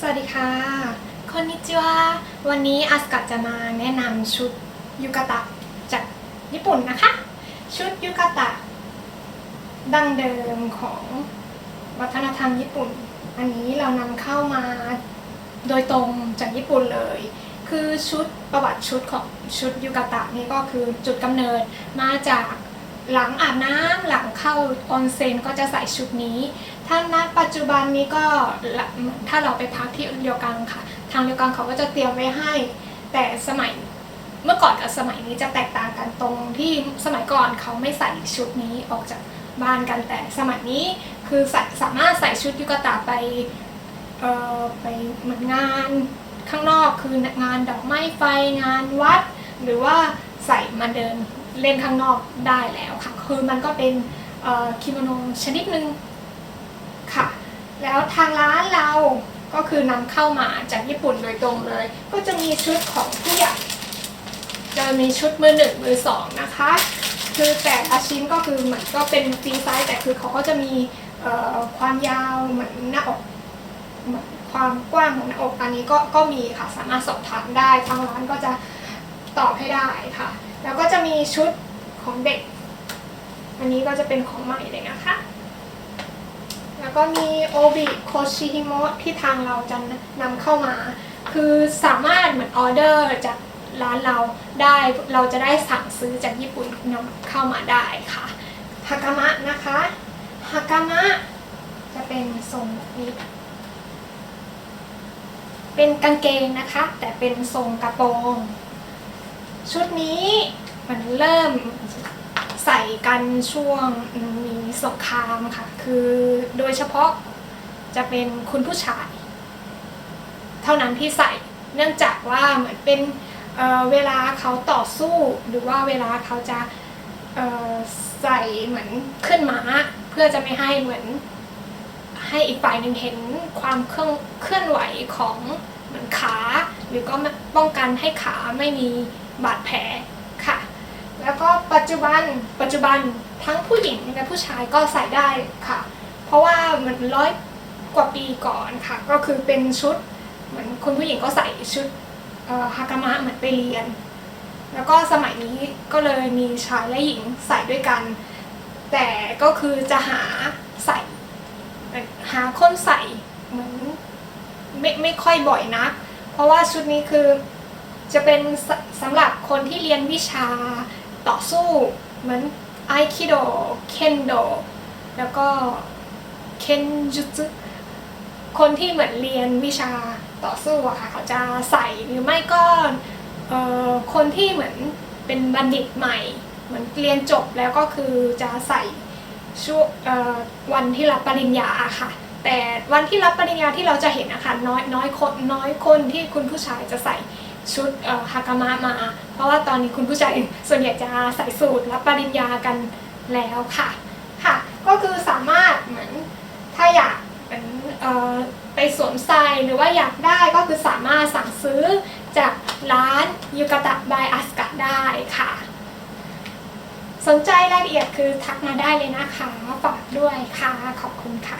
สวัสดีค่ะคอนนิจิวะวันนี้อาสกัดจะมาแนะนำชุดยูกาตะจากญี่ปุ่นนะคะ ชุดยูกาตะ ดั้งเดิมของวัฒนธรรมญี่ปุ่น อันนี้เรานำเข้ามาโดยตรงจากญี่ปุ่นเลย คือชุดประวัติชุดของชุดยูกาตะนี่ก็คือจุดกำเนิดมาจาก หลังอาบน้ำหลังเข้าออนเซ็นก็จะใส่ชุดนี้ ถ้าณปัจจุบันนี้ก็ถ้าเราไปพักที่เดียวกันค่ะ ทางเดียวกันเขาก็จะเตรียมไว้ให้ แต่สมัยเมื่อก่อนกับสมัยนี้จะแตกต่างกันตรงที่สมัยก่อนเขาไม่ใส่ชุดนี้ออกจากบ้านกันแต่สมัยนี้คือสสามารถใส่ชุดยุกตะไปเอ่อไปเหมือนงานข้างนอกคืองานดอกไม้ไฟงานวัด หรือว่าใส่มาเดิน เล่นข้างนอกได้แล้วค่ะ คือมันก็เป็นคิโมโนชนิดหนึ่งค่ะ แล้วทางร้านเราก็คือนำเข้ามาจากญี่ปุ่นโดยตรงเลย ก็จะมีชุดของผู้ใหญ่จะมีชุดมือหนึ่งมือสองนะคะ คือแต่ละชิ้นก็คือเหมือนก็เป็นฟรีไซส์แต่คือเขาก็จะมีความยาวเหมือนหน้าอกเหมือนความกว้างของหน้าอกอันนี้ก็ก็มีค่ะสามารถสอบถามได้ทางร้านก็จะตอบให้ได้ค่ะ แล้วก็จะมีชุดของเด็ก อันนี้ก็จะเป็นของใหม่เลยนะคะ แล้วก็มีโอบิโคชิฮิโมะที่ทางเราจะนำเข้ามา คือสามารถเหมือนออเดอร์จากร้านเราได้เราจะได้สั่งซื้อจากญี่ปุ่นนำเข้ามาได้ค่ะฮากามะนะคะฮากามะจะเป็นทรงแบบนี้ เป็นกางเกงนะคะ แต่เป็นทรงกระโปรง ชุดนี้มันเริ่มใส่กันช่วงมีสงครามค่ะ คือโดยเฉพาะจะเป็นคุณผู้ชาย เท่านั้นที่ใส่เนื่องจากว่าเหมือนเป็นเเวลาเขาต่อสู้หรือว่าเวลาเขาจะใส่เหมือนขึ้นม้า เพื่อจะไม่ให้เหมือนให้อีกฝ่ายหนึ่งเห็นความเคลื่อนเคลื่อนไหวของเหมือนขา หรือก็ป้องกันให้ขาไม่มี บาดแผลค่ะ แล้วก็ปัจจุบันปัจจุบันทั้งผู้หญิงและผู้ชายก็ใส่ได้ค่ะ เพราะว่าเหมือนร้อยกว่าปีก่อนค่ะ ก็คือเป็นชุดเหมือนคุณผู้หญิงก็ใส่ชุดฮากามะเหมือนไปเรียน แล้วก็สมัยนี้ก็เลยมีชายและหญิงใส่ด้วยกัน แต่ก็คือจะหาใส่หาคนใส่เหมือนไม่ไม่ค่อยบ่อยนัก เพราะว่าชุดนี้คือ จะเป็นสสำหรับคนที่เรียนวิชาต่อสู้เหมือนไอคิโด เคนโด แล้วก็เคนจุตคนที่เหมือนเรียนวิชาต่อสู้อะค่ะเขาจะใส่หรือไม่ก็คนที่เหมือนเป็นบัณฑิตใหม่ เหมือนเรียนจบแล้วก็คือจะใส่ช่วงวันที่รับปริญญาอะค่ะ แต่วันที่รับปริญญาที่เราจะเห็นนะคะน้อยน้อยคนน้อยคนที่คุณผู้ชายจะใส่ ชุดฮากามะมา เพราะว่าตอนนี้คุณผู้ชายส่วนใหญ่จะใส่สูทรับปริญญากันแล้วค่ะค่ะ ก็คือสามารถเหมือนถ้าอยากเหมือนไปสวมใส่หรือว่าอยากได้ก็คือสามารถสั่งซื้อจากร้านยูกาตะบายอัสกะได้ค่ะ สนใจรายละเอียดคือทักมาได้เลยนะคะ ฝากด้วยค่ะ ขอบคุณค่ะ